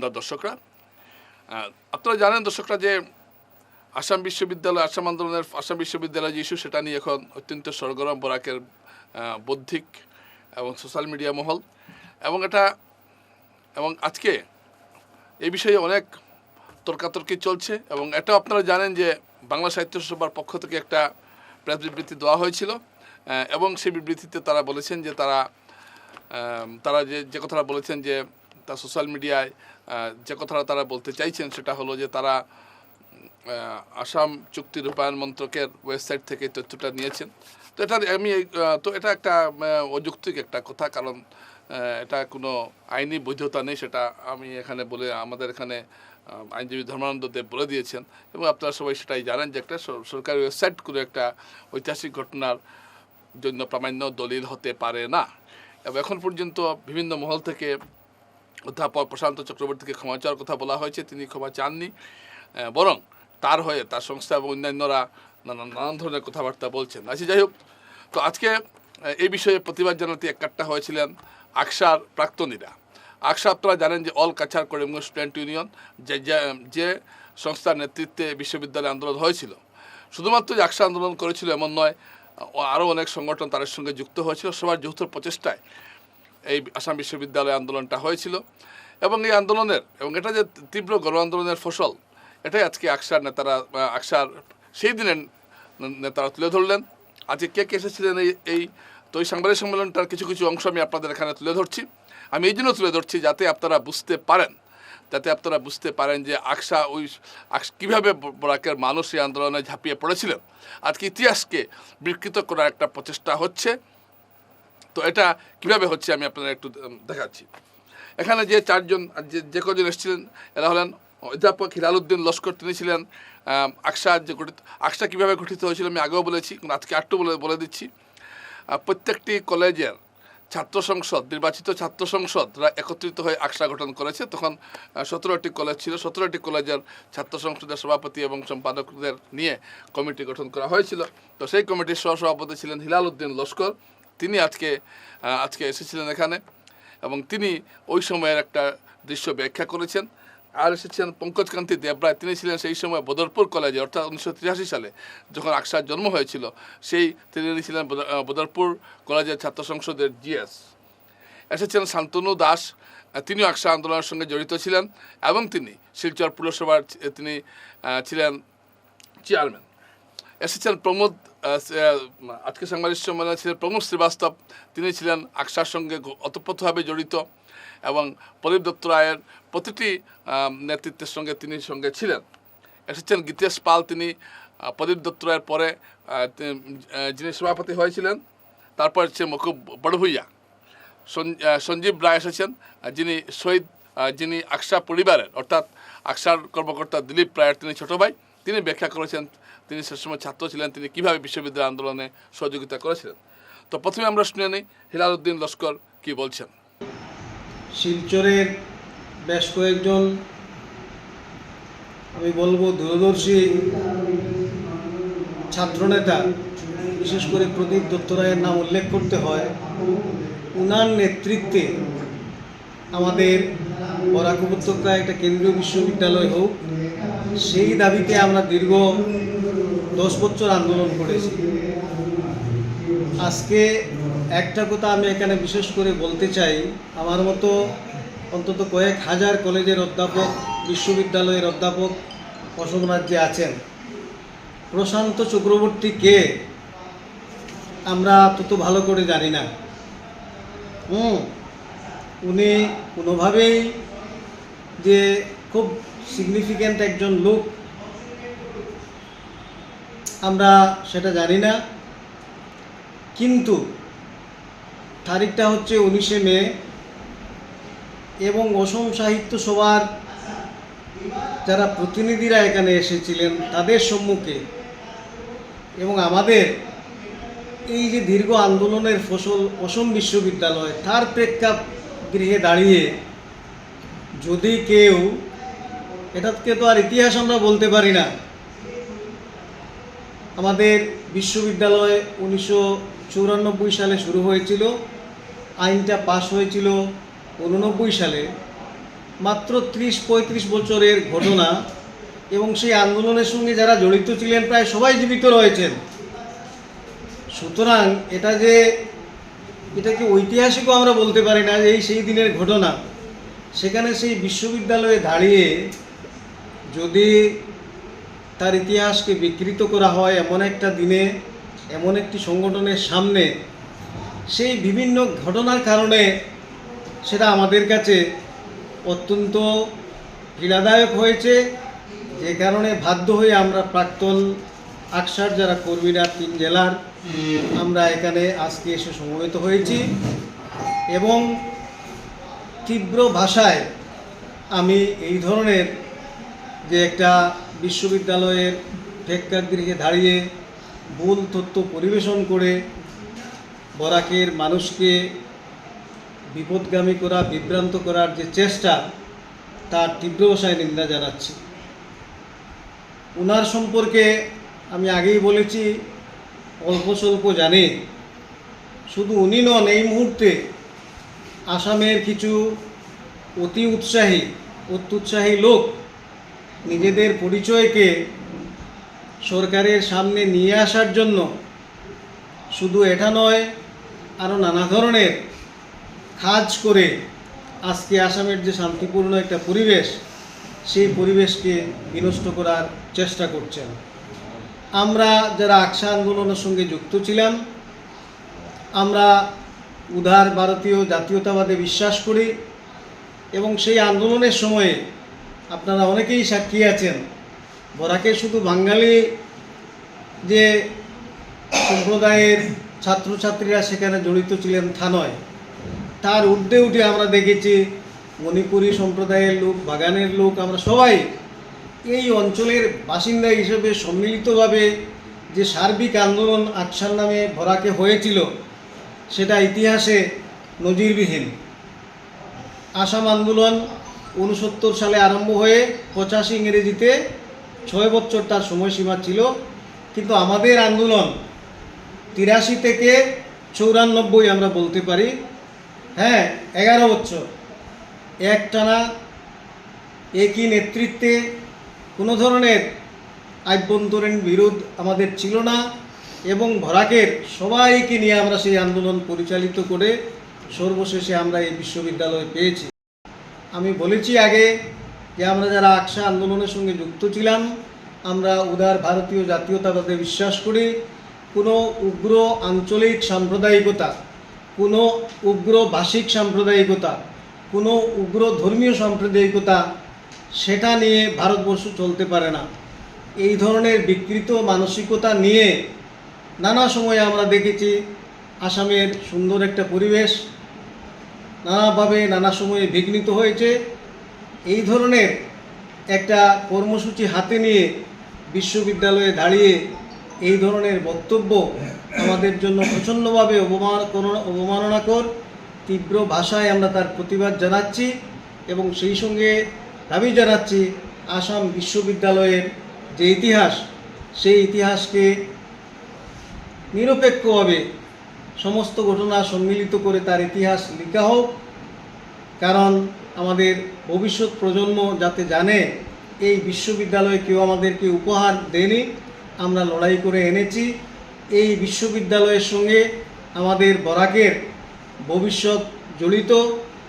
শ্রদ্ধার দর্শকরা। আপনারা জানেন দর্শকরা যে আসাম বিশ্ববিদ্যালয়, আসাম আন্দোলনের আসাম বিশ্ববিদ্যালয় যে ইস্যু, সেটা নিয়ে এখন অত্যন্ত সরগরম, বরাকের বৌদ্ধিক এবং সোশ্যাল মিডিয়া মহল। এবং এটা, এবং আজকে এই বিষয়ে অনেক তর্কাতর্কি চলছে। এবং এটাও আপনারা জানেন যে বাংলা সাহিত্য সভার পক্ষ থেকে একটা প্রেস বিবৃতি দেওয়া হয়েছিল। এবং সেই বিবৃতিতে তারা বলেছেন যে তারা তারা যে যে কথাটা বলেছেন যে তা সোশ্যাল মিডিয়ায় যে কথাটা তারা বলতে চাইছেন সেটা হলো যে তারা আসাম চুক্তি রূপায়ণ মন্ত্রকের ওয়েবসাইট থেকে তথ্যটা নিয়েছেন। তো এটা আমি তো এটা একটা অযৌক্তিক একটা কথা কারণ এটা কোনো আইনি বৈধতা নেই সেটা আমি এখানে বলে, আমাদের এখানে আইনজীবী ধর্মানন্দ দেব বলে দিয়েছেন এবং আপনারা সবাই সেটাই জানেন যে একটা সরকারি ওয়েবসাইট করে একটা ঐতিহাসিক ঘটনার জন্য প্রামাণ্য দলিল হতে পারে না। এবং এখন পর্যন্ত বিভিন্ন মহল থেকে অধ্যাপক প্রশান্ত চক্রবর্তীকে ক্ষমা চাওয়ার কথা বলা হয়েছে, তিনি ক্ষমা চাননি বরং তার হয়ে তার সংস্থা এবং অন্যান্যরা নানান নানান ধরনের কথাবার্তা বলছেন। আচ্ছা যাই হোক, তো আজকে এই বিষয়ে প্রতিবাদ জানাতে একাট্টা হয়েছিলেন আকসার প্রাক্তনীরা। আকসা আপনারা জানেন যে all Cachar Karimganj student union, যে- যে সংস্থার নেতৃত্বে বিশ্ববিদ্যালয় আন্দোলন হয়েছিল। শুধুমাত্র যে আকসা আন্দোলন করেছিল এমন নয়, আরও অনেক সংগঠন তাদের সঙ্গে যুক্ত হয়েছিল। সবার যৌথ প্রচেষ্টায় এই আসাম বিশ্ববিদ্যালয় আন্দোলনটা হয়েছিল। এবং এই আন্দোলনের, এবং এটা যে তীব্র গণ আন্দোলনের ফসল, এটাই আজকে আকসার নেতারা আকসার সেই দিনের নেতারা তুলে ধরলেন। আজকে কে কে এসেছিলেন এই এই, তো এই সাংবাদিক সম্মেলনটার কিছু কিছু অংশ আমি আপনাদের এখানে তুলে ধরছি। আমি এই জন্য তুলে ধরছি যাতে আপনারা বুঝতে পারেন, যাতে আপনারা বুঝতে পারেন যে আকসা ওই কীভাবে বরাকের মানুষ এই আন্দোলনে ঝাঁপিয়ে পড়েছিলেন। আজকে ইতিহাসকে বিকৃত করার একটা প্রচেষ্টা হচ্ছে। তো এটা কীভাবে হচ্ছে আমি আপনাদের একটু দেখাচ্ছি। এখানে যে চারজন যে কজন এসেছিলেন, এরা হলেন অধ্যাপক হিলালুদ্দিন লস্কর। তিনি ছিলেন আকশা যে গঠিত আকশা কীভাবে গঠিত হয়েছিল আমি আগেও বলেছি আজকে আটটু বলে বলে দিচ্ছি। প্রত্যেকটি কলেজের ছাত্র সংসদ, নির্বাচিত ছাত্র সংসদরা একত্রিত হয়ে আকশা গঠন করেছে। তখন সতেরোটি কলেজ ছিল। সতেরোটি কলেজের ছাত্র সংসদের সভাপতি এবং সম্পাদকদের নিয়ে কমিটি গঠন করা হয়েছিল। তো সেই কমিটির সহসভাপতি ছিলেন হিলাল উদ্দিন লস্কর। তিনি আজকে আজকে এসেছিলেন এখানে এবং তিনি ওই সময়ের একটা দৃশ্য ব্যাখ্যা করেছেন। আর এসেছেন পঙ্কজকান্তি দেবরায়। তিনি ছিলেন সেই সময় বদরপুর কলেজে, অর্থাৎ উনিশশো তিরাশি সালে যখন আকসার জন্ম হয়েছিল, সেই তিনি ছিলেন বদ- বদরপুর কলেজের ছাত্র সংসদের জিএস। এসেছেন শান্তনু দাস। তিনিও আকসা আন্দোলনের সঙ্গে জড়িত ছিলেন এবং তিনি শিলচর পুরসভার, তিনি ছিলেন চেয়ারম্যান। এসেছেন প্রমোদ আজকে সাংবাদিক সম্মেলনে ছিলেন প্রমোদ শ্রীবাস্তব। তিনি ছিলেন আকসার সঙ্গে ওতপ্রোতভাবে জড়িত এবং প্রদীপ দত্ত রায়ের প্রতিটি নেতৃত্বের সঙ্গে তিনি সঙ্গে ছিলেন। এসেছেন গীতেশ পাল, তিনি প্রদীপ দত্ত রায়ের পরে যিনি সভাপতি হয়েছিলেন, তারপর হচ্ছে মকুব বড়ভুইয়া। সঞ্জীব রায় এসেছেন যিনি শহীদ যিনি আকসা পরিবারের, অর্থাৎ আকসার কর্মকর্তা দিলীপ রায়ের তিনি ছোট ভাই। তিনি ব্যাখ্যা করেছেন, তিনি সে সময় ছাত্র ছিলেন, তিনি কীভাবে বিশ্ববিদ্যালয় আন্দোলনে সহযোগিতা করেছিলেন। তো প্রথমে আমরা শুনে নিই হিলাল উদ্দিন লস্কর কি বলছেন? শিলচরের বেশ কয়েকজন, আমি বলব দূরদর্শী ছাত্রনেতা, বিশেষ করে প্রদীপ দত্ত রায়ের নাম উল্লেখ করতে হয়, উনার নেতৃত্বে আমাদের বরাক উপত্যকায় একটা কেন্দ্রীয় বিশ্ববিদ্যালয় হোক সেই দাবিতে আমরা দীর্ঘ দশ বছর আন্দোলন করেছি। আজকে একটা কথা আমি এখানে বিশেষ করে বলতে চাই। আমার মতো অন্তত কয়েক হাজার কলেজের অধ্যাপক, বিশ্ববিদ্যালয়ের অধ্যাপক অসম রাজ্যে আছেন। প্রশান্ত চক্রবর্তী কে? আমরা তত ভালো করে জানি না। হুম, উনি কোনোভাবেই যে খুব সিগনিফিক্যান্ট একজন লোক, আমরা সেটা জানি না। কিন্তু তারিখটা হচ্ছে উনিশে মে এবং অসম সাহিত্য সভার যারা প্রতিনিধিরা এখানে এসেছিলেন তাদের সম্মুখে এবং আমাদের এই যে দীর্ঘ আন্দোলনের ফসল অসম বিশ্ববিদ্যালয়, তার প্রেক্ষাগৃহে দাঁড়িয়ে যদি কেউ এটাকে তো আর ইতিহাস আমরা বলতে পারি না। আমাদের বিশ্ববিদ্যালয় উনিশশো সালে শুরু হয়েছিল, আইনটা পাশ হয়েছিল উননব্বই সালে। মাত্র ত্রিশ পঁয়ত্রিশ বছরের ঘটনা এবং সেই আন্দোলনের সঙ্গে যারা জড়িত ছিলেন প্রায় সবাই জীবিত রয়েছেন। সুতরাং এটা যে এটাকে ঐতিহাসিকও আমরা বলতে পারি না যে এই সেই দিনের ঘটনা। সেখানে সেই বিশ্ববিদ্যালয়ে দাঁড়িয়ে যদি তার ইতিহাসকে বিকৃত করা হয় এমন একটা দিনে, এমন একটি সংগঠনের সামনে, সেই বিভিন্ন ঘটনার কারণে সেটা আমাদের কাছে অত্যন্ত পীড়াদায়ক হয়েছে। যে কারণে বাধ্য হয়ে আমরা প্রাক্তন আকসার যারা কর্মীরা তিন জেলার, আমরা এখানে আজকে এসে সমবেত হয়েছি এবং তীব্র ভাষায় আমি এই ধরনের যে একটা বিশ্ববিদ্যালয়ের প্রেক্ষাগৃহে দাঁড়িয়ে ভুল তথ্য পরিবেশন করে বরাকের মানুষকে বিপদগামী করা, বিভ্রান্ত করার যে চেষ্টা, তার তীব্র ভাষায় নিন্দা জানাচ্ছি। ওনার সম্পর্কে আমি আগেই বলেছি, অল্প স্বল্প জানি। শুধু উনি নন, এই মুহূর্তে আসামের কিছু অতি উৎসাহী, অত্যুৎসাহী লোক নিজেদের পরিচয়কে সরকারের সামনে নিয়ে আসার জন্য শুধু এটা নয় আরও নানা ধরনের কাজ করে আজকে আসামের যে শান্তিপূর্ণ একটা পরিবেশ, সেই পরিবেশকে বিনষ্ট করার চেষ্টা করছেন। আমরা যারা আকসা আন্দোলনের সঙ্গে যুক্ত ছিলাম, আমরা উদার ভারতীয় জাতীয়তাবাদে বিশ্বাস করি এবং সেই আন্দোলনের সময়ে আপনারা অনেকেই সাক্ষী আছেন। বরাকে শুধু বাঙালি যে সম্প্রদায়ের ছাত্রছাত্রীরা সেখানে জড়িত ছিলেন তা নয়। তার ঊর্ধ্বে উঠে আমরা দেখেছি মণিপুরী সম্প্রদায়ের লোক, বাগানের লোক, আমরা সবাই এই অঞ্চলের বাসিন্দা হিসেবে সম্মিলিতভাবে যে সার্বিক আন্দোলন আকসার নামে ভরাকে হয়েছিল, সেটা ইতিহাসে নজিরবিহীন। আসাম আন্দোলন উনসত্তর সালে আরম্ভ হয়ে পঁচাশি ইংরেজিতে ছয় বছর তার সময়সীমা ছিল। কিন্তু আমাদের আন্দোলন তিরাশি থেকে চৌরানব্বই আমরা বলতে পারি। হ্যাঁ এগারো বছর। একটানা একই নেতৃত্বে কোনো ধরনের আভ্যন্তরীণ বিরোধ আমাদের ছিল না এবং ভরাকের সবাইকে নিয়ে আমরা সেই আন্দোলন পরিচালিত করে সর্বশেষে আমরা এই বিশ্ববিদ্যালয় পেয়েছি। আমি বলেছি আগে যে আমরা যারা আকশা আন্দোলনের সঙ্গে যুক্ত ছিলাম, আমরা উদার ভারতীয় জাতীয়তাবাদে বিশ্বাস করি, কোনো উগ্র আঞ্চলিক সাম্প্রদায়িকতা, কোনো উগ্র ভাষিক সাম্প্রদায়িকতা, কোনো উগ্র ধর্মীয় সাম্প্রদায়িকতা, সেটা নিয়ে ভারতবর্ষ চলতে পারে না। এই ধরনের বিকৃত মানসিকতা নিয়ে নানা সময়ে আমরা দেখেছি আসামের সুন্দর একটা পরিবেশ নানাভাবে নানা সময়ে বিঘ্নিত হয়েছে। এই ধরনের একটা কর্মসূচি হাতে নিয়ে বিশ্ববিদ্যালয়ে দাঁড়িয়ে এই ধরনের বক্তব্য আমাদের জন্য প্রচণ্ডভাবে অবমান অবমাননাকর, তীব্র ভাষায় আমরা তার প্রতিবাদ জানাচ্ছি এবং সেই সঙ্গে দাবি জানাচ্ছি, আসাম বিশ্ববিদ্যালয়ের যে ইতিহাস, সেই ইতিহাসকে নিরপেক্ষভাবে সমস্ত ঘটনা সম্মিলিত করে তার ইতিহাস লেখা হোক। কারণ আমাদের ভবিষ্যৎ প্রজন্ম যাতে জানে, এই বিশ্ববিদ্যালয় কেউ আমাদেরকে উপহার দেয়নি। আমরা লড়াই করে এনেছি। এই বিশ্ববিদ্যালয়ের সঙ্গে আমাদের বরাকের ভবিষ্যৎ জড়িত।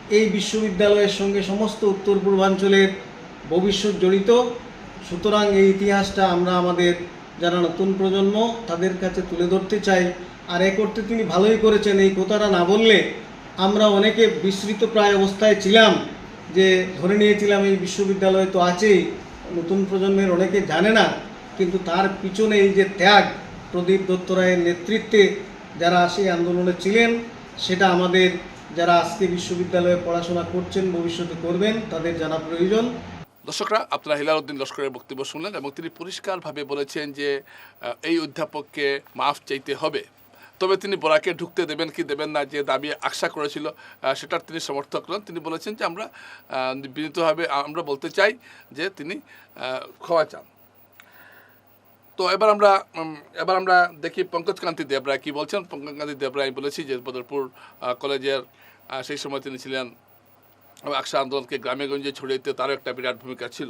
এই বিশ্ববিদ্যালয়ের সঙ্গে সমস্ত উত্তর পূর্বাঞ্চলের ভবিষ্যৎ জড়িত। সুতরাং এই ইতিহাসটা আমরা আমাদের যারা নতুন প্রজন্ম, তাদের কাছে তুলে ধরতে চাই। আর এ করতে তিনি ভালোই করেছেন। এই কথাটা না বললে আমরা অনেকে বিস্মৃত প্রায় অবস্থায় ছিলাম যে ধরে নিয়েছিলাম এই বিশ্ববিদ্যালয় তো আছেই, নতুন প্রজন্মের অনেকে জানে না, কিন্তু তার পিছনে এই যে ত্যাগ, প্রদীপ দত্ত রায়ের নেতৃত্বে যারা সেই আন্দোলনে ছিলেন, সেটা আমাদের যারা আজকে বিশ্ববিদ্যালয়ে পড়াশোনা করছেন, ভবিষ্যতে করবেন, তাদের জানা প্রয়োজন। দর্শকরা, আপনারা হিলাল উদ্দিন লস্করের বক্তব্য শুনলেন এবং তিনি পরিষ্কারভাবে বলেছেন যে এই অধ্যাপককে মাফ চাইতে হবে। তবে তিনি বরাকে ঢুকতে দেবেন কি দেবেন না যে দাবি আশা করেছিল সেটার তিনি সমর্থক নন। তিনি বলেছেন যে আমরা বিনীতভাবে আমরা বলতে চাই যে তিনি ক্ষমা চান। তো এবার আমরা এবার আমরা দেখি পঙ্কজ কান্তি দেবরায় কি বলছেন। পঙ্কজ কান্তি দেবরায় বলেছি যে বদরপুর কলেজের সেই সময় তিনি ছিলেন, আকসা আন্দোলনকে গ্রামে গঞ্জে ছড়িয়ে দিতে তারও একটা বিরাট ভূমিকা ছিল।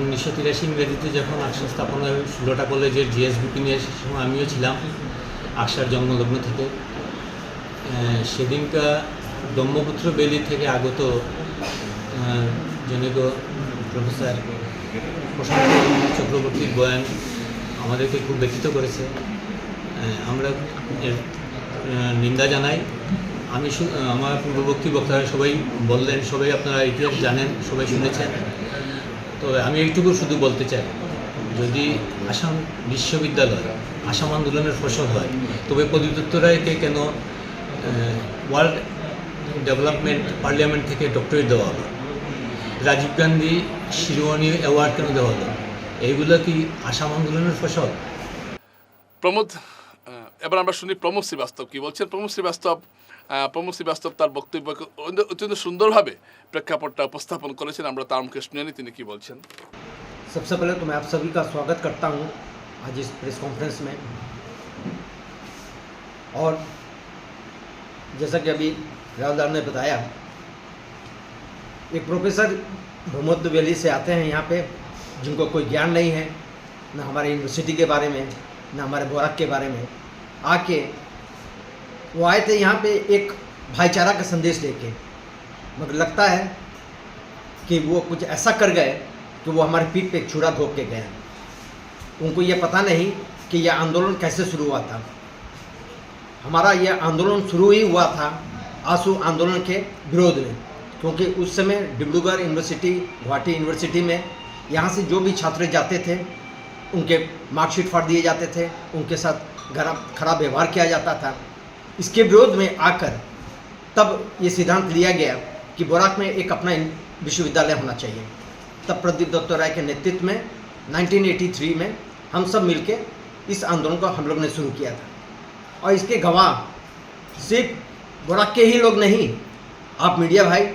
উনিশশো তিরাশি ইংরেজিতে যখন আকসা স্থাপনা ষোলোটা কলেজের জিএসবিপি নিয়ে সে সময় আমিও ছিলাম আকসার জন্মলগ্ন থেকে আহ, সেদিনকার ব্রহ্মপুত্র বেলি থেকে আগত জনৈক প্রফেসর প্রশান্ত চক্রবর্তীর বয়ান আমাদেরকে খুব ব্যথিত করেছে। আমরা এর নিন্দা জানাই। আমি আমার পূর্ববর্তী বক্তারা সবাই বললেন সবাই আপনারা ইতিহাস জানেন সবাই শুনেছেন। তবে আমি এইটুকু শুধু বলতে চাই যদি আসাম বিশ্ববিদ্যালয় আসাম আন্দোলনের ফসল হয়। তবে প্রদীপ্ত রায়কে কেন ওয়ার্ল্ড ডেভেলপমেন্ট পার্লামেন্ট থেকে ডক্টরেট দেওয়া হলো? রাজীব গান্ধী শিরোয়ানি অ্যাওয়ার্ড কেন দেওয়া হলো? এইগুলো কি আসাম আন্দোলনের ফসল? প্রমোদ এবার আমরা শুনি প্রমোদ শ্রীবাস্তব কি বলছেন। প্রমোদ শ্রীবাস্তব প্রমোদ শ্রীবাস্তব তার বক্তব্যকে অত্যন্ত সুন্দরভাবে প্রেক্ষাপটটা উপস্থাপন করেছেন। আমরা তার মুখে শুনে তিনি কি বলছেন? সবসে পহলে তো আমি আপ সবই স্বাগত করতাম आज इस प्रेस कॉन्फ्रेंस में। और जैसा कि अभी रावदार ने बताया, एक प्रोफेसर भूमध्य वैली से आते हैं यहाँ पे, जिनको कोई ज्ञान नहीं है, न हमारे यूनिवर्सिटी के बारे में, न हमारे बोराक के बारे में। आके वो आए थे यहाँ पे एक भाईचारा का संदेश लेके मगर लगता है कि वो कुछ ऐसा कर गए कि वो हमारे पीठ पे एक छुरा धोप के गए उनको ये पता नहीं कि यह आंदोलन कैसे शुरू हुआ था। हमारा यह आंदोलन शुरू ही हुआ था आँसू आंदोलन के विरोध में, क्योंकि उस समय डिब्रूगढ़ यूनिवर्सिटी, गुवाहाटी यूनिवर्सिटी में यहाँ से जो भी छात्र जाते थे, उनके मार्कशीट फाड़ दिए जाते थे, उनके साथ खराब व्यवहार किया जाता था। इसके विरोध में आकर तब ये सिद्धांत लिया गया कि बोराक में एक अपना विश्वविद्यालय होना चाहिए। तब प्रदीप दत्त राय के नेतृत्व में 1983 में हम सब मिलके इस आंदोलन को हम लोग ने शुरू किया था। और इसके गवाह सिर्फ़ बोराक के ही लोग नहीं, आप मीडिया भाई,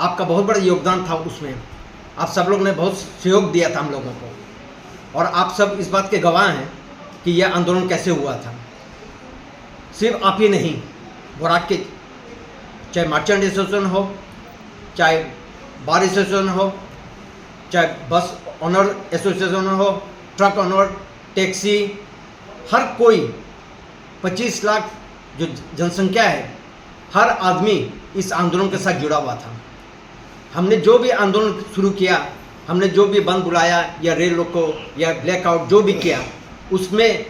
आपका बहुत बड़ा योगदान था उसमें। आप सब लोग ने बहुत सहयोग दिया था हम लोगों को। और आप सब इस बात के गवाह हैं कि यह आंदोलन कैसे हुआ था। सिर्फ़ आप ही नहीं बोराक के, चाहे मर्चेंट एसोसिएशन हो, चाहे बार एसोसिएशन हो, चाहे बस ऑनर एसोसिएशन हो ट्रक ऑनर टैक्सी, हर कोई 25 लाख जो जनसंख्या है, हर आदमी इस आंदोलन के साथ जुड़ा हुआ था। हमने जो भी आंदोलन शुरू किया, हमने जो भी बंद बुलाया या रेल रोको या ब्लैकआउट जो भी किया, उसमें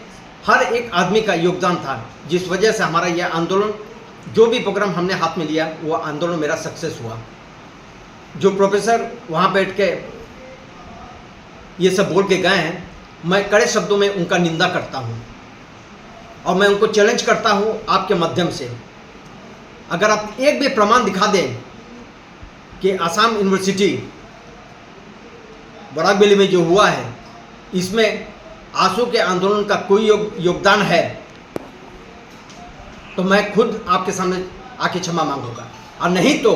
हर एक आदमी का योगदान था। जिस वजह से हमारा यह आंदोलन, जो भी प्रोग्राम हमने हाथ में लिया, वो आंदोलन मेरा सक्सेस हुआ। जो प्रोफेसर वहाँ बैठ के ये सब बोल के गए हैं मैं कड़े शब्दों में उनका निंदा करता हूँ और मैं उनको चैलेंज करता हूँ आपके माध्यम से। अगर आप एक भी प्रमाण दिखा दें कि आसाम यूनिवर्सिटी बराकबेली में जो हुआ है इसमें आँसू के आंदोलन का कोई योग, योगदान है तो मैं खुद आपके सामने आके क्षमा मांगूँगा। और नहीं तो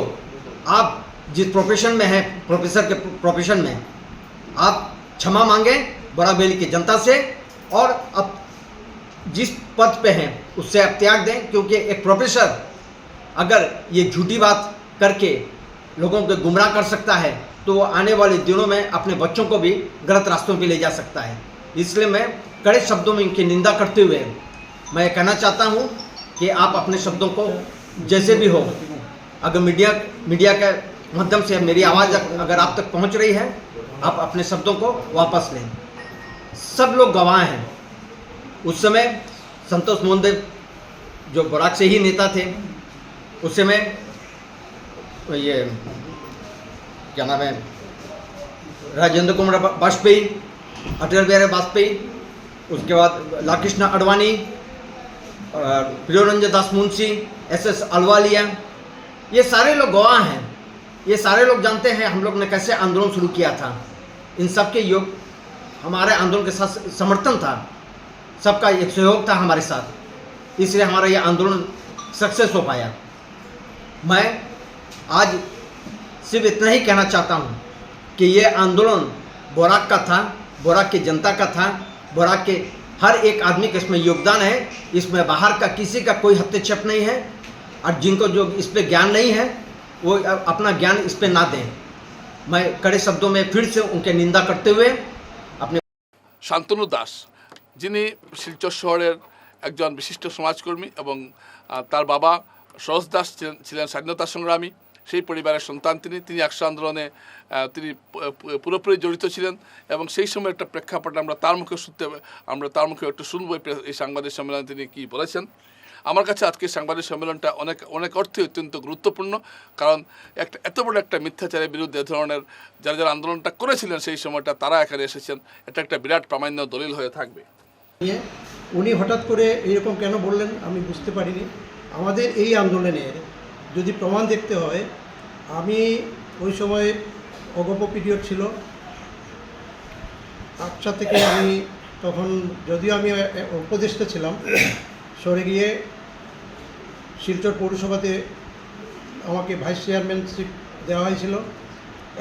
आप जिस प्रोफेशन में हैं प्रोफेसर के प्रोफेशन में आप क्षमा मांगे बराबेली की जनता से और अब जिस पद पे हैं, उससे आप त्याग दें, क्योंकि एक प्रोफेसर अगर ये झूठी बात करके लोगों को गुमराह कर सकता है तो वो आने वाले दिनों में अपने बच्चों को भी गलत रास्तों पर ले जा सकता है। इसलिए मैं कड़े शब्दों में इनकी निंदा करते हुए मैं कहना चाहता हूँ कि आप अपने शब्दों को जैसे भी हो, अगर मीडिया मीडिया के माध्यम से मेरी आवाज़ अगर आप तक पहुँच रही है, आप अपने शब्दों को वापस लें। सब लोग गवाह हैं। उस समय संतोष मोहन देव जो बराक से ही नेता थे, उस समय ये, क्या नाम है, राजेंद्र कुमार वाजपेयी अटल बिहारी वाजपेयी, उसके बाद लालकृष्ण अडवाणी प्रियोरंजन दास मुंशी, एस एस अलवालिया ये सारे लोग गवाह हैं। ये सारे लोग जानते हैं हम लोग ने कैसे आंदोलन शुरू किया था। इन सब के योग हमारे आंदोलन के साथ समर्थन था। सबका एक सहयोग था हमारे साथ। इसलिए हमारा ये आंदोलन सक्सेस हो पाया। मैं आज सिर्फ़ इतना ही कहना चाहता हूँ कि यह आंदोलन बोराक का था, बोराक की जनता का था, बोराक के हर एक आदमी का इसमें योगदान है। इसमें बाहर का किसी का कोई हस्तक्षेप नहीं है और जिनको जो इस पर ज्ञान नहीं है, वो अपना ज्ञान इस पर ना दें। मैं कड़े शब्दों में फिर से उनके निंदा करते हुए শান্তনু দাস, যিনি শিলচর শহরের একজন বিশিষ্ট সমাজকর্মী এবং তার বাবা সরোজ দাস ছিলেন- স্বাধীনতা সংগ্রামী। সেই পরিবারের সন্তান তিনি তিনি একশো আন্দোলনে তিনি পুরোপুরি জড়িত ছিলেন এবং সেই সময় একটা প্রেক্ষাপটে আমরা তার মুখে শুনতে, আমরা তার মুখে একটু শুনব এই সাংবাদিক সম্মেলনে তিনি কি বলেছেন। আমার কাছে আজকে সাংবাদিক সম্মেলনটা অনেক অনেক অর্থে অত্যন্ত গুরুত্বপূর্ণ, কারণ একটা, এত বড় একটা মিথ্যাচারের বিরুদ্ধে ধরনের যারা যারা আন্দোলনটা করেছিলেন সেই সময়টা তারা এখানে এসেছেন, এটা একটা বিরাট প্রামাণ্য দলিল হয়ে থাকবে। উনি হঠাৎ করে এরকম কেন বললেন আমি বুঝতে পারিনি। আমাদের এই আন্দোলনের যদি প্রমাণ দেখতে হয়, আমি ওই সময় অগপ পিরিয়ড ছিল। আপসা থেকে আমি তখন যদিও আমি উপদেষ্টা ছিলাম সরে গিয়ে শিলচর পৌরসভাতে আমাকে ভাইস চেয়ারম্যানশিপ দেওয়া হয়েছিল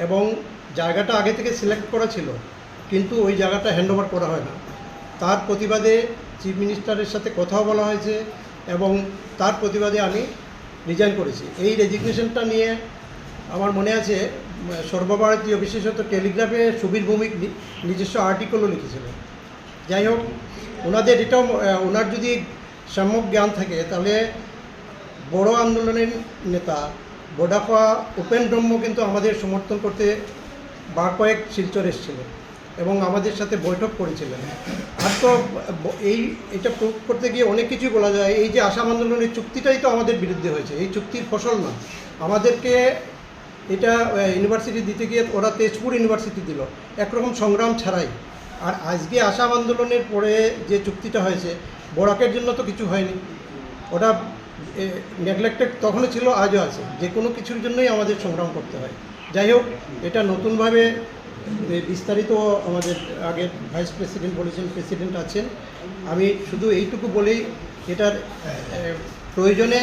এবং জায়গাটা আগে থেকে সিলেক্ট করা ছিল, কিন্তু ওই জায়গাটা হ্যান্ডওভার করা হয় না। তার প্রতিবাদে চিফ মিনিস্টারের সাথে কথাও বলা হয়েছে এবং তার প্রতিবাদে আমি রিজাইন করেছি। এই রেজিগনেশনটা নিয়ে আমার মনে আছে, সর্বভারতীয় বিশেষত টেলিগ্রাফে সুবীর ভৌমিক নিজস্ব আর্টিকেলও লিখেছিলেন। যাই হোক, ওনাদের এটাও ওনার যদি সম্যক জ্ঞান থাকে, তাহলে বড় আন্দোলনের নেতা বোডাফা উপেন ব্রহ্ম কিন্তু আমাদের সমর্থন করতে বার কয়েক শিলচর এসেছিলেন এবং আমাদের সাথে বৈঠক করেছিলেন। আর তো এই, এটা প্রুভ করতে গিয়ে অনেক কিছুই বলা যায়, এই যে আসাম আন্দোলনের চুক্তিটাই তো আমাদের বিরুদ্ধে হয়েছে, এই চুক্তির ফসল না। আমাদেরকে এটা ইউনিভার্সিটি দিতে গিয়ে ওরা তেজপুর ইউনিভার্সিটি দিল, একরকম সংগ্রাম ছাড়াই। আর আজকে আসাম আন্দোলনের পরে যে চুক্তিটা হয়েছে বরাকের জন্য তো কিছু হয়নি। ওটা নেগলেক্টেড তখনও ছিল, আজও আছে। যে কোনো কিছুর জন্যই আমাদের সংগ্রাম করতে হয়। যাই হোক, এটা নতুনভাবে বিস্তারিত আমাদের আগের ভাইস প্রেসিডেন্ট বলেছেন প্রেসিডেন্ট আছেন। আমি শুধু এইটুকু বলেই এটার প্রয়োজনে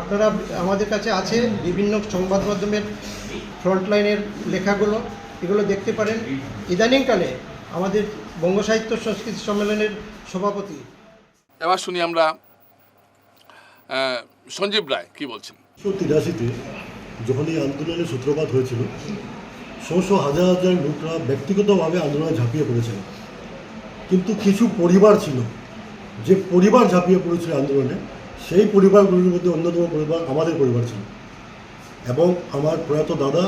আপনারা আমাদের কাছে আছে বিভিন্ন সংবাদ মাধ্যমের ফ্রন্টলাইনের লেখাগুলো। এগুলো দেখতে পারেন। ইদানিংকালে আমাদের বঙ্গ সাহিত্য সংস্কৃতি সম্মেলনের সভাপতি এবার শুনি আমরা সঞ্জীব রায়, কি বলছেন? তিরাশিতে যখন এই আন্দোলনের সূত্রপাত হয়েছিল শো হাজার হাজার লোকরা ব্যক্তিগতভাবে আন্দোলনে ঝাঁপিয়ে পড়েছিল। কিন্তু কিছু পরিবার ছিল, যে পরিবার ঝাঁপিয়ে পড়েছিল আন্দোলনে, সেই পরিবারগুলির মধ্যে অন্যতম পরিবার আমাদের পরিবার ছিল। এবং আমার প্রয়াত দাদা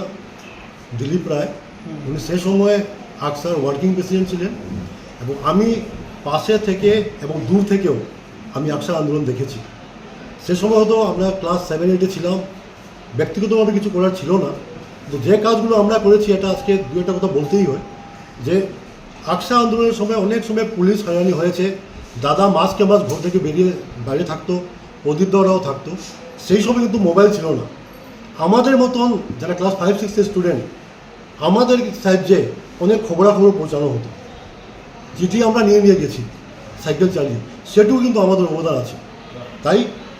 দিলীপ রায়, উনি সে সময় আকসার ওয়ার্কিং প্রেসিডেন্ট ছিলেন। এবং আমি পাশে থেকে এবং দূর থেকেও আমি আকসার আন্দোলন দেখেছি। সে সময় হয়তো আমরা ক্লাস সেভেন এইটে ছিলাম। ব্যক্তিগতভাবে কিছু করার ছিল না। তো যে কাজগুলো আমরা করেছি, এটা আজকে দু একটা কথা বলতেই হয়, যে আকসা আন্দোলনের সময় অনেক সময় পুলিশ হয়রানি হয়েছে। দাদা মাসকে মাস ঘর থেকে বেরিয়ে বাইরে থাকতো, প্রদীপ দাওরাও থাকতো। সেই সময় কিন্তু মোবাইল ছিল না। আমাদের মতন যারা ক্লাস ফাইভ সিক্সের স্টুডেন্ট আমাদের সাহায্যে অনেক খবরাখবর পৌঁছানো হতো। চিঠি আমরা নিয়ে নিয়ে গেছি, সাইকেল চালিয়ে। সেটুকু কিন্তু আমাদের অবদান আছে। তাই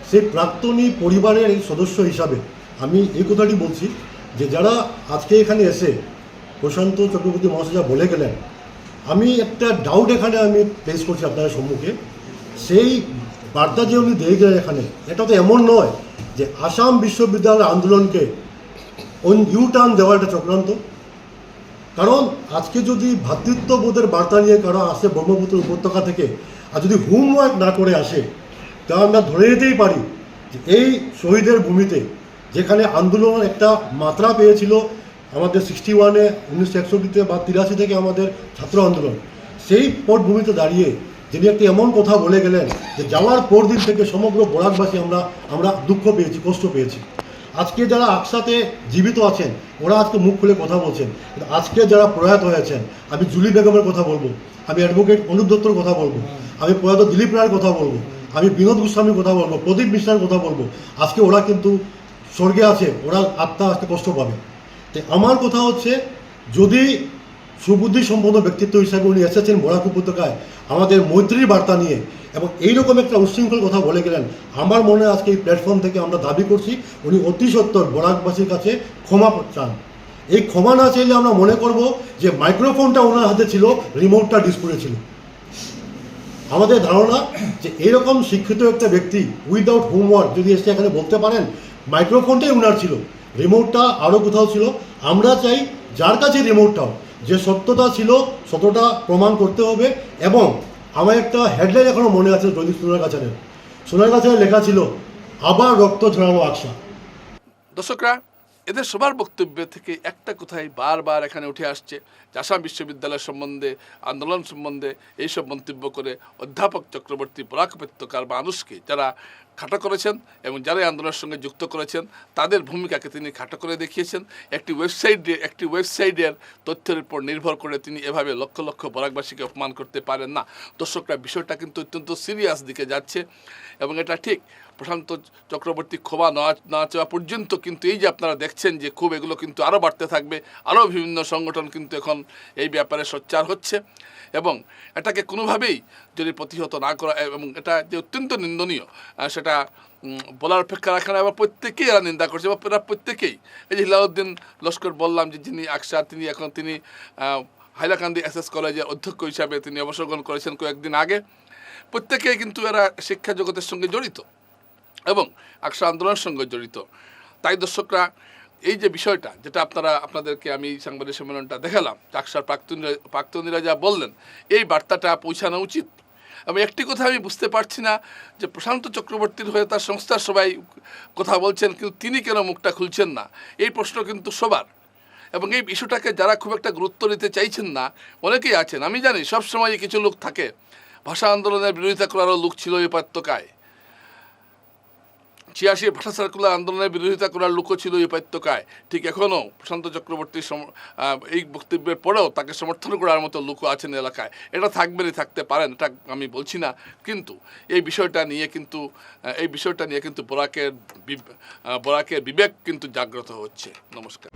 সেই প্রাক্তনী পরিবারের এই সদস্য হিসাবে আমি এই কথাটি বলছি যে যারা আজকে এখানে এসে প্রশান্ত চক্রবর্তী মহাশয় বলে গেলেন, আমি একটা ডাউট এখানে আমি প্লেস করছি আপনাদের সম্মুখে। সেই বার্তা যে উনি দিয়ে গেলেন এখানে, এটা তো এমন নয় যে আসাম বিশ্ববিদ্যালয়ের আন্দোলনকে ইউ টার্ন দেওয়া একটা চক্রান্ত। কারণ আজকে যদি ভ্রাতৃত্ববোধের বার্তা নিয়ে কারও আসে ব্রহ্মপুত্র উপত্যকা থেকে, আর যদি হোমওয়ার্ক না করে আসে, তা আমরা ধরে নিতেই পারি যে এই শহীদের ভূমিতে যেখানে আন্দোলন একটা মাত্রা পেয়েছিল আমাদের সিক্সটি ওয়ানে উনিশশো একষট্টিতে বা তিরাশি থেকে আমাদের ছাত্র আন্দোলন, সেই পটভূমিতে দাঁড়িয়ে যিনি একটি এমন কথা বলে গেলেন যে যাওয়ার পর দিন থেকে সমগ্র বরাকবাসী আমরা আমরা দুঃখ পেয়েছি, কষ্ট পেয়েছি। আজকে যারা আকসাতে জীবিত আছেন, ওরা আজকে মুখ খুলে কথা বলছেন। আজকে যারা প্রয়াত হয়েছেন আমি জুলি বেগমের কথা বলব, আমি অ্যাডভোকেট অনুপ দত্তর কথা বলব, আমি প্রয়াত দিলীপ রায়ের কথা বলব, আমি বিনোদ গোস্বামীর কথা বলব, প্রদীপ মিশ্রার কথা বলব। আজকে ওরা কিন্তু স্বর্গে আছে, ওরা আত্মা আজকে কষ্ট পাবে। তাই আমার কথা হচ্ছে, যদি সুবুদ্ধি সম্পন্ন ব্যক্তিত্ব হিসাবে উনি এসেছেন বরাক উপত্যকায়। আমাদের মৈত্রীর বার্তা নিয়ে। এবং এইরকম একটা উচ্ছৃঙ্খল কথা বলে গেলেন। আমার মনে আজকে এই প্ল্যাটফর্ম থেকে আমরা দাবি করছি, উনি অতি সত্তর বরাকবাসীর কাছে ক্ষমা চান। এই ক্ষমা না চাইলে আমরা মনে করব যে মাইক্রোফোনটা ওনার হাতে ছিল রিমোটটা ডিসপ্লে ছিল। আমাদের ধারণা যে এরকম শিক্ষিত একটা ব্যক্তি উইদাউট হোমওয়ার্ক যদি এসে এখানে বলতে পারেন মাইক্রোফোনটাই ওনার ছিল রিমোটটা আরও কোথাও ছিল। আমরা চাই যার কাছে রিমোটটাও যে সত্যটা ছিল সত্যটা প্রমাণ করতে হবে এবং আমার একটা হেডলাইন এখনও মনে আছে দৈনিক সোনার কাছারের সোনার কাছে লেখা ছিল, আবার রক্ত ঝরানো আকশা দর্শকরা এদের সবার বক্তব্য থেকে একটা কথাই বারবার এখানে উঠে আসছে, যে আসাম বিশ্ববিদ্যালয় সম্বন্ধে, আন্দোলন সম্বন্ধে এইসব মন্তব্য করে অধ্যাপক চক্রবর্তী বরাক উপত্যকার মানুষকে যারা খাটো করেছেন এবং যারা আন্দোলনের সঙ্গে যুক্ত করেছেন, তাদের ভূমিকাকে তিনি খাটো করে দেখিয়েছেন। একটি ওয়েবসাইটে, একটি ওয়েবসাইটের তথ্যের উপর নির্ভর করে তিনি এভাবে লক্ষ লক্ষ বরাকবাসীকে অপমান করতে পারেন না। দর্শকরা বিষয়টা কিন্তু অত্যন্ত সিরিয়াস দিকে যাচ্ছে এবং এটা ঠিক। প্রশান্ত চক্রবর্তী ক্ষোভা না না চাওয়া পর্যন্ত কিন্তু এই যে আপনারা দেখছেন যে খুব এগুলো কিন্তু আরও বাড়তে থাকবে আরও বিভিন্ন সংগঠন কিন্তু এখন এই ব্যাপারে সোচ্চার হচ্ছে এবং এটাকে কোনোভাবেই যদি প্রতিহত না করা, এবং এটা যে অত্যন্ত নিন্দনীয় সেটা বলার অপেক্ষা রাখে না এবার প্রত্যেকেই এরা নিন্দা করছে বা এরা প্রত্যেকেই, এই যে হিলাউদ্দিন লস্কর বললাম যে যিনি আকশা তিনি এখন, তিনি হাইলাকান্দি এস এস কলেজের অধ্যক্ষ হিসাবে তিনি অবসর গ্রহণ করেছেন কয়েকদিন আগে। প্রত্যেকেই কিন্তু এরা শিক্ষা জগতের সঙ্গে জড়িত। এবং আকশা আন্দোলনের সঙ্গে জড়িত। তাই দর্শকরা, এই যে বিষয়টা, যেটা আপনারা, আপনাদেরকে আমি সাংবাদিক সম্মেলনটা দেখালাম আকশার প্রাক্তনীরা প্রাক্তনীরা যা বললেন, এই বার্তাটা পৌঁছানো উচিত। আমি একটি কথা আমি বুঝতে পারছি না, যে প্রশান্ত চক্রবর্তীর হয়ে তার সংস্থার সবাই কথা বলছেন, কিন্তু তিনি কেন মুখটা খুলছেন না? এই প্রশ্ন কিন্তু সবার। এবং এই ইস্যুটাকে যারা খুব একটা গুরুত্ব দিতে চাইছেন না, অনেকেই আছেন, আমি জানি সব সময় কিছু লোক থাকে। ভাষা আন্দোলনের বিরোধিতা করারও লোক ছিল এই উপত্যকায় ছিয়াশি ভাষা সার্কুলার আন্দোলনের বিরোধিতা করার লোক ছিল এই উপত্যকায়। ঠিক এখনও প্রশান্ত চক্রবর্তীর এই বক্তব্যের পরেও তাকে সমর্থন করার মতো লোক আছেন এলাকায়। এটা থাকবেনই, থাকতে পারেন, এটা আমি বলছি না। কিন্তু এই বিষয়টা নিয়ে কিন্তু এই বিষয়টা নিয়ে কিন্তু বরাকের বরাকের বিবেক কিন্তু জাগ্রত হচ্ছে। নমস্কার।